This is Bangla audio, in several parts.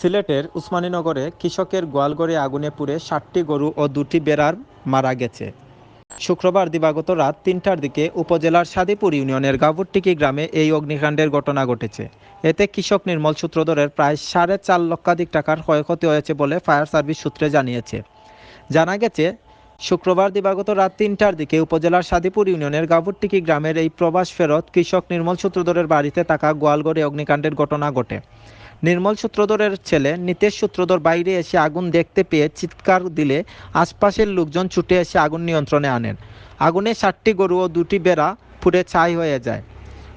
সিলেটের উসমানীনগরে কৃষকের গোয়ালগড়ে আগুনে পুড়ে ষাটটি গরু ও দুটি বেড়ার মারা গেছে। শুক্রবার দিবাগত রাত তিনটার দিকে উপজেলার সাদিপুর ইউনিয়নের গাবুরটিকি গ্রামে এই অগ্নিকাণ্ডের ঘটনা ঘটেছে। এতে কৃষক নির্মল সূত্রধরের প্রায় সাড়ে চার লক্ষাধিক টাকার ক্ষয়ক্ষতি হয়েছে বলে ফায়ার সার্ভিস সূত্রে জানিয়েছে। জানা গেছে শুক্রবার দিবাগত রাত তিনটার দিকে উপজেলার সাদিপুর ইউনিয়নের গাভুরটিকি গ্রামের এই প্রবাস ফেরত কৃষক নির্মল সূত্রধরের বাড়িতে থাকা গোয়ালগড়ে অগ্নিকাণ্ডের ঘটনা ঘটে। নির্মল সূত্রধরের ছেলে নিতেশ সূত্রধর বাইরে এসে আগুন দেখতে পেয়ে চিৎকার দিলে আশপাশের লোকজন ছুটে এসে আগুন নিয়ন্ত্রণে আনেন। আগুনে ষাটটি গরু ও দুটি বেড়া পুড়ে ছাই হয়ে যায়।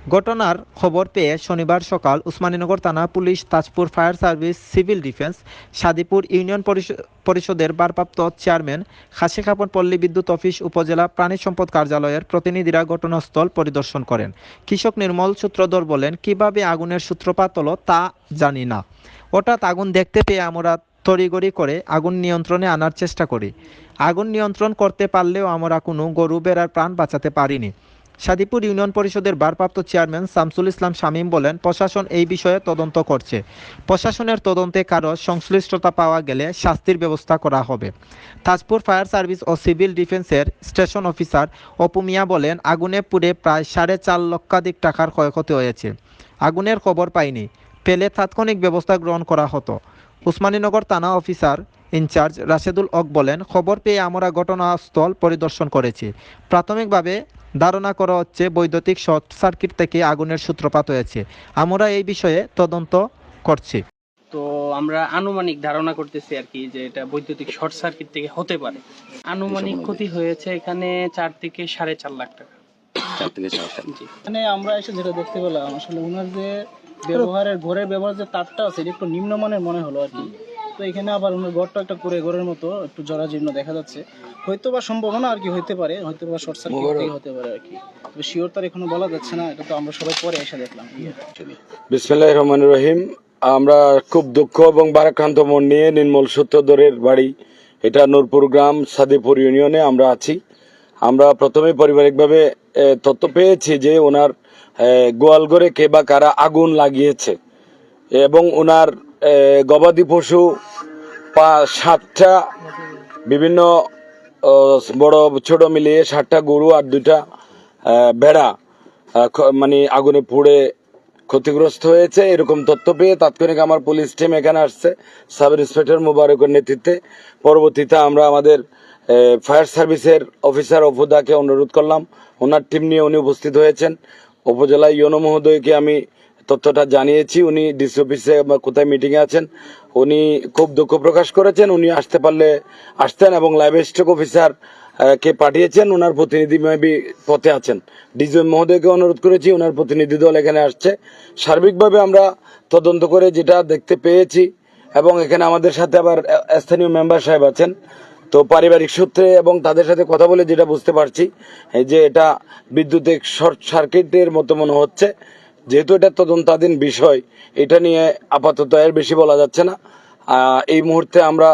ঘটনার খবর পেয়ে শনিবার সকাল উসমানীনগর থানা police Tajpur fire service civil defence, Sadipur union পরিষ- পরিষদের ভারপ্রাপ্ত চেয়ারম্যান খাসি খাপন পল্লী বিদ্যুৎ অফিস উপজেলা প্রাণী সম্পদ কার্যালয়ের প্রতিনিধিরা ঘটনাস্থল পরিদর্শন করেন। কৃষক নির্মল সূত্রধর বলেন, কীভাবে আগুনের সূত্রপাত হলো তা জানি না। হঠাৎ আগুন দেখতে পেয়ে আমরা তড়িগড়ি করে আগুন নিয়ন্ত্রণে আনার চেষ্টা করি। আগুন নিয়ন্ত্রণ করতে পারলেও আমরা কোনো গরু, বেড়ার প্রাণ বাঁচাতে পারিনি। সাদিপুর ইউনিয়ন পরিষদের ভারপ্রাপ্ত চেয়ারম্যান শামসুল ইসলাম শামীম বলেন, প্রশাসন এই বিষয়ে তদন্ত করছে। প্রশাসনের তদন্তে কারও সংশ্লিষ্টতা পাওয়া গেলে শাস্তির ব্যবস্থা করা হবে। তাজপুর ফায়ার সার্ভিস ও সিভিল ডিফেন্সের স্টেশন অফিসার অপু মিয়া বলেন, আগুনে পুড়ে প্রায় সাড়ে চার লক্ষাধিক টাকার ক্ষয়ক্ষতি হয়েছে। আগুনের খবর পাইনি। পেলে তাৎক্ষণিক ব্যবস্থা গ্রহণ করা হতো। উসমানীনগর থানা অফিসার ইনচার্জ রাশেদুল হক বলেন, খবর পেয়ে আমরা ঘটনাস্থল পরিদর্শন করেছি। প্রাথমিকভাবে ধারণা করা হচ্ছে বৈদ্যুতিক শর্ট সার্কিট থেকে আগুনের সূত্রপাত হয়েছে। আমরা এই বিষয়ে তদন্ত করছি। তো আমরা আনুমানিক ধারণা করতেছি আর কি যে এটা বৈদ্যুতিক শর্ট সার্কিট থেকে হতে পারে। আনুমানিক ক্ষতি হয়েছে এখানে চার থেকে সাড়ে চার লাখ টাকা। চার থেকে। এখানে আমরা এসে যেটা দেখতে পেলাম আসলে ওনার যে ব্যবহারের ঘরের ব্যবহার যে তারটা আছে এটা একটু নিম্নমানের মনে হলো আর কি। তো এখানে আবার ওনার ঘরটা একটা করে ঘরের মতো একটু জরাজীর্ণ দেখা যাচ্ছে। হয়তো বা সম্ভাবনা আর কি হইতে পারে হয়তো বা শর্ট সার্কিট হতে পারে আর কি। তবে শিওর তার এখনও বলা যাচ্ছে না এটা তো আমরা সবাই পরে এসে দেখলাম। বিসমিল্লাহ রহমান রহিম। আমরা খুব দুঃখ এবং বারাক্রান্ত মন নিয়ে নির্মল সূত্রধরের বাড়ি এটা নূরপুর গ্রাম সাদিপুর ইউনিয়নে আমরা আছি। আমরা প্রথমে পারিবারিকভাবে তথ্য পেয়েছি যে ওনার গোয়ালঘরে কে বা কারা আগুন লাগিয়েছে এবং ওনার গবাদি পশু সাতটা, বিভিন্ন বড়, ছোট মিলিয়ে সাতটা গরু আর দুইটা ভেড়া মানে আগুনে পুড়ে ক্ষতিগ্রস্ত হয়েছে। এরকম তথ্য পেয়ে তাৎক্ষণিক আমার পুলিশ টিম এখানে আসছে, সাব ইন্সপেক্টর মুবারকের নেতৃত্বে। পরবর্তীতে আমরা আমাদের ফায়ার সার্ভিসের অফিসার অফুদাকে অনুরোধ করলাম। ওনার টিম নিয়ে উনি উপস্থিত হয়েছেন। উপজেলা ইউনো মহোদয়কে আমি তথ্যটা জানিয়েছি, উনি ডিসি অফিসে কোথায় মিটিংয়ে আছেন। উনি খুব দুঃখ প্রকাশ করেছেন, উনি আসতে পারলে আসতেন এবং লাইভ স্টক অফিসার কে পাঠিয়েছেন ওনার প্রতিনিধি মেবি পথে আছেন। ডিজিএম মহোদয়কে অনুরোধ করেছি ওনার প্রতিনিধি দল এখানে আসছে। সার্বিকভাবে আমরা তদন্ত করে যেটা দেখতে পেয়েছি এবং এখানে আমাদের সাথে আবার স্থানীয় মেম্বার সাহেব আছেন। তো পারিবারিক সূত্রে এবং তাদের সাথে কথা বলে যেটা বুঝতে পারছি যে এটা বিদ্যুতিক শর্ট সার্কিটের মতো মনে হচ্ছে। যেহেতু এটা তদন্তাধীন বিষয়, এটা নিয়ে আপাতত এর বেশি বলা যাচ্ছে না। এই মুহূর্তে আমরা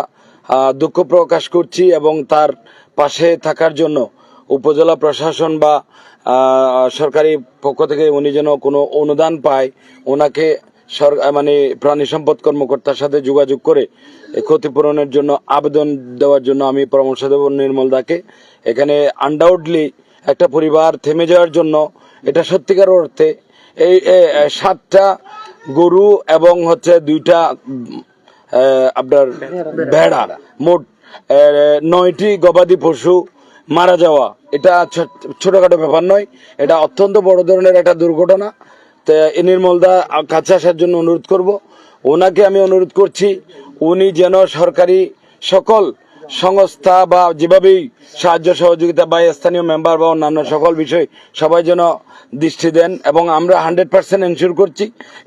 দুঃখ প্রকাশ করছি এবং তার পাশে থাকার জন্য উপজেলা প্রশাসন বা সরকারি পক্ষ থেকে উনি যেন কোনো অনুদান পায়, ওনাকে মানে প্রাণী সম্পদ কর্মকর্তার সাথে যোগাযোগ করে ক্ষতিপূরণের জন্য আবেদন দেওয়ার জন্য আমি পরামর্শ দেব নির্মল দাকে। এখানে আনডাউটলি একটা পরিবার থেমে যাওয়ার জন্য এটা সত্যিকার অর্থে এই এ, এ, সাতটা গরু এবং হচ্ছে দুইটা আপনার ভেড়া। মোট নয়টি গবাদি পশু মারা যাওয়া। এটা ছোট- ছোটখাটো ব্যাপার নয় এটা অত্যন্ত বড় ধরনের একটা দুর্ঘটনা। তো এই নির্মলদা কাছে আসার জন্য অনুরোধ করব। ওনাকে আমি অনুরোধ করছি উনি যেন সরকারি সকল সংস্থা বা যেভাবেই সাহায্য সহযোগিতা বা স্থানীয় মেম্বার বা অন্যান্য সকল বিষয় সবাই যেন দৃষ্টি দেন এবং আমরা হান্ড্রেড পার্সেন্ট এনশিওর করছি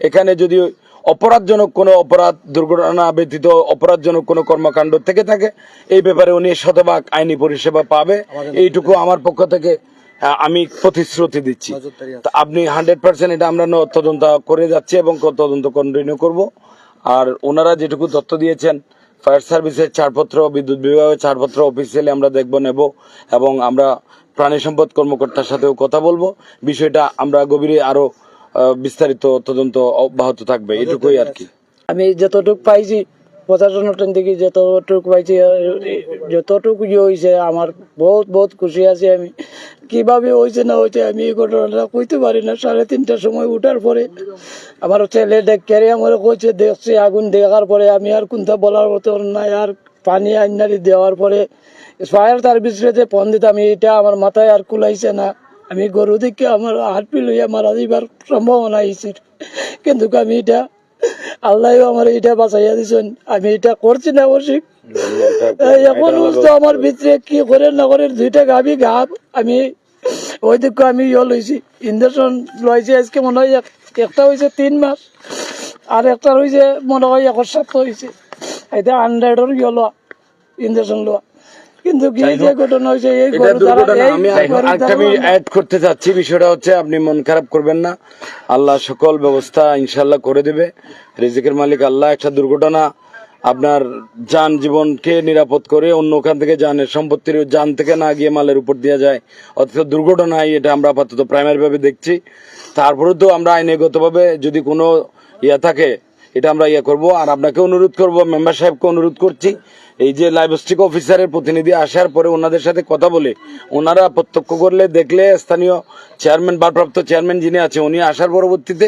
এখানে যদি অপরাধজনক কোনো অপরাধ দুর্ঘটনা ব্যতীত অপরাধজনক কোনো কর্মকাণ্ড থেকে থাকে এই ব্যাপারে উনি শতভাগ আইনি পরিষেবা পাবে। এইটুকু আমার পক্ষ থেকে আমি প্রতিশ্রুতি দিচ্ছি। আপনি হান্ড্রেড পার্সেন্ট এটা আমরা তদন্ত করে যাচ্ছি এবং তদন্ত কন্টিনিউ করব। আর ওনারা যেটুকু তথ্য দিয়েছেন ফায়ার সার্ভিসের ছাড়পত্র বিদ্যুৎ বিভাগের ছাড়পত্র অফিসিয়ালি আমরা দেখব নেব এবং আমরা প্রাণী সম্পদ কর্মকর্তার সাথেও কথা বলব। বিষয়টা আমরা গভীরে আরও বিস্তারিত তদন্ত অব্যাহত থাকবে এটুকুই আর কি। আমি যতটুকু পাইছি প্রশাসনের থেকে যতটুকু পাইছি যতটুকু ইয়ে হয়েছে আমার বহুত বহুত খুশি আছি আমি। কীভাবে হয়েছে না হয়েছে আমি এই ঘটনাটা কইতে পারি না। সাড়ে তিনটার সময় উঠার পরে আমার ছেলে ডেকে আমার কইছে, দেখছি আগুন দেখার পরে আমি আর কোনটা বলার মতো নাই, আর পানি আইনারি দেওয়ার পরে ফায়ার সার্ভিসে যে ফোন দিতাম, এটা আমার মাথায় আর কুলাইছে না। আমি গরু দিকে আমার হাত লইয়া মারা যাইবার সম্ভাবনা হয়েছে কিন্তু আমি এটা আল্লাহ আমার এটা বাঁচাইয়া দিছেন। আমি এটা করছি না অবশ্যই এখন তো আমার ভিতরে কি করে না করে দুইটা গাবি গাব, আমি ওই দিক আমি ইয়ে লইছি। ইঞ্জেকশন লইছি আজকে মনে হয় এক- একটা হয়েছে তিন মাস, আর একটা হয়েছে মনে হয় এক সপ্তাহ হয়েছে এটা হান্ড্রেডের ইয়ে লওয়া, ইঞ্জেকশন লওয়া। কিন্তু কি যে ঘটনা হয়েছে এই আমি আমি অ্যাড করতে চাচ্ছি বিষয়টা হচ্ছে আপনি মন খারাপ করবেন না। আল্লাহ সকল ব্যবস্থা ইনশাল্লাহ করে দেবে। রিজিকের মালিক আল্লাহ একটা দুর্ঘটনা আপনার যান জীবনকে নিরাপদ করে অন্য ওখান থেকে যানের সম্পত্তির যান থেকে না গিয়ে মালের উপর দেওয়া যায়। অথচ দুর্ঘটনায় এটা আমরা আপাতত প্রাইমারি ভাবে দেখছি। তারপরে তো আমরা আইনগতভাবে যদি কোনো ইয়া থাকে এটা আমরা ইয়ে করব। আর আপনাকে অনুরোধ করব, মেম্বার সাহেবকে অনুরোধ করছি, এই যে লাইভস্টিক অফিসারের প্রতিনিধি আসার পরে ওনাদের সাথে কথা বলে, ওনারা প্রত্যক্ষ করলে দেখলে স্থানীয় চেয়ারম্যান ভারপ্রাপ্ত চেয়ারম্যান যিনি আছে উনি আসার পরবর্তীতে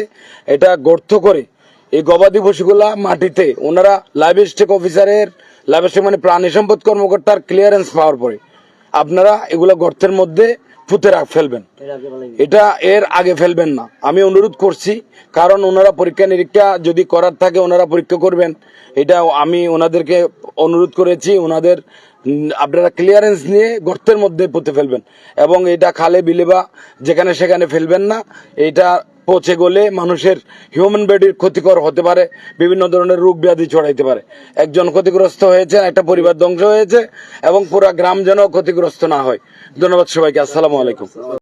এটা গর্ত করে এই গবাদি পশুগুলা মাটিতে, ওনারা লাইভস্টিক অফিসারের লাইভস্টিক মানে প্রাণী সম্পদ কর্মকর্তার ক্লিয়ারেন্স পাওয়ার পরে। আপনারা এগুলো গর্তের মধ্যে পুঁতে রাখ ফেলবেন। এটা এর আগে ফেলবেন না। আমি অনুরোধ করছি কারণ ওনারা পরীক্ষা নিরীক্ষা যদি করার থাকে ওনারা পরীক্ষা করবেন। এটা আমি ওনাদেরকে অনুরোধ করেছি ওনাদের আপনারা ক্লিয়ারেন্স নিয়ে গর্তের মধ্যে পুঁতে ফেলবেন। এবং এটা খালে বিলে বা যেখানে সেখানে ফেলবেন না। এটা পচে গলে মানুষের হিউম্যান বডির ক্ষতিকর হতে পারে, বিভিন্ন ধরনের রোগ ব্যাধি ছড়াইতে পারে। একজন ক্ষতিগ্রস্ত হয়েছে, একটা পরিবার ধ্বংস হয়েছে, এবং পুরো গ্রাম যেন ক্ষতিগ্রস্ত না হয়। ধন্যবাদ সবাইকে, আসসালামু আলাইকুম।